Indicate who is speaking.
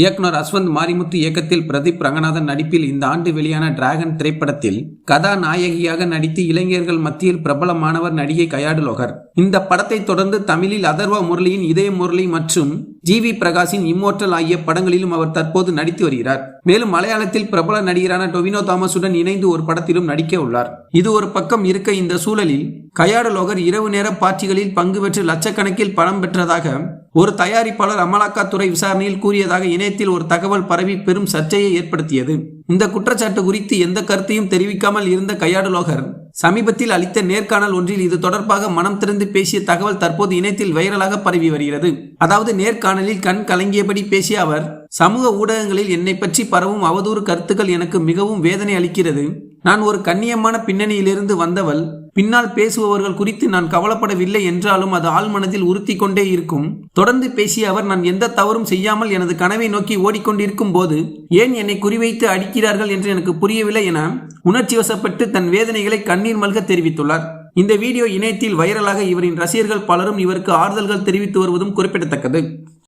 Speaker 1: இயக்குனர் அஸ்வந்த் மாரிமுத்து இயக்கத்தில் பிரதீப் ரங்கநாதன் நடிப்பில் இந்த ஆண்டு வெளியான டிராகன் திரைப்படத்தில் கதாநாயகியாக நடித்து இளைஞர்கள் மத்தியில் பிரபலமானவர் நடிகை கயாடு லோகர். இந்த படத்தை தொடர்ந்து தமிழில் அதர்வா முரளியின் இதய முரளி மற்றும் ஜி வி பிரகாஷின் இம்மோர்டல் ஆகிய படங்களிலும் அவர் தற்போது நடித்து வருகிறார். மேலும் மலையாளத்தில் பிரபல நடிகரான டொவினோ தாமஸுடன் இணைந்து ஒரு படத்திலும் நடிக்க உள்ளார். இது ஒரு பக்கம் இருக்க இந்த சூழலில் கயாடு லோகர் இரவு நேர பார்ட்டிகளில் பங்கு பெற்று லட்சக்கணக்கில் பணம் பெற்றதாக ஒரு தயாரிப்பாளர் அமலாக்கத்துறை விசாரணையில் கூறியதாக இணையத்தில் ஒரு தகவல் பரவி பெரும் சர்ச்சையை ஏற்படுத்தியது. இந்த குற்றச்சாட்டு குறித்து எந்த கருத்தையும் தெரிவிக்காமல் இருந்த கையாடுலோகர் சமீபத்தில் அளித்த நேர்காணல் ஒன்றில் இது தொடர்பாக மனம் திறந்து பேசிய தகவல் தற்போது இணையத்தில் வைரலாக பரவி வருகிறது. அதாவது நேர்காணலில் கண் கலங்கியபடி பேசிய அவர் சமூக ஊடகங்களில் என்னை பற்றி பரவும் அவதூறு கருத்துக்கள் எனக்கு மிகவும் வேதனை அளிக்கிறது. நான் ஒரு கண்ணியமான பின்னணியிலிருந்து வந்தவள் பின்னால் பேசுபவர்கள் குறித்து நான் கவலைப்படவில்லை என்றாலும் அது ஆழ்மனதில் உறுத்தி கொண்டே இருக்கும். தொடர்ந்து பேசிய அவர் நான் எந்த தவறும் செய்யாமல் எனது கனவை நோக்கி ஓடிக்கொண்டிருக்கும் போது ஏன் என்னை குறிவைத்து அடிக்கிறார்கள் என்று எனக்கு புரியவில்லை என உணர்ச்சி வசப்பட்டு தன் வேதனைகளை கண்ணீர் மல்க தெரிவித்துள்ளார். இந்த வீடியோ இணையத்தில் வைரலாக இவரின் ரசிகர்கள் பலரும் இவருக்கு ஆறுதல்கள் தெரிவித்து வருவதும் குறிப்பிடத்தக்கது.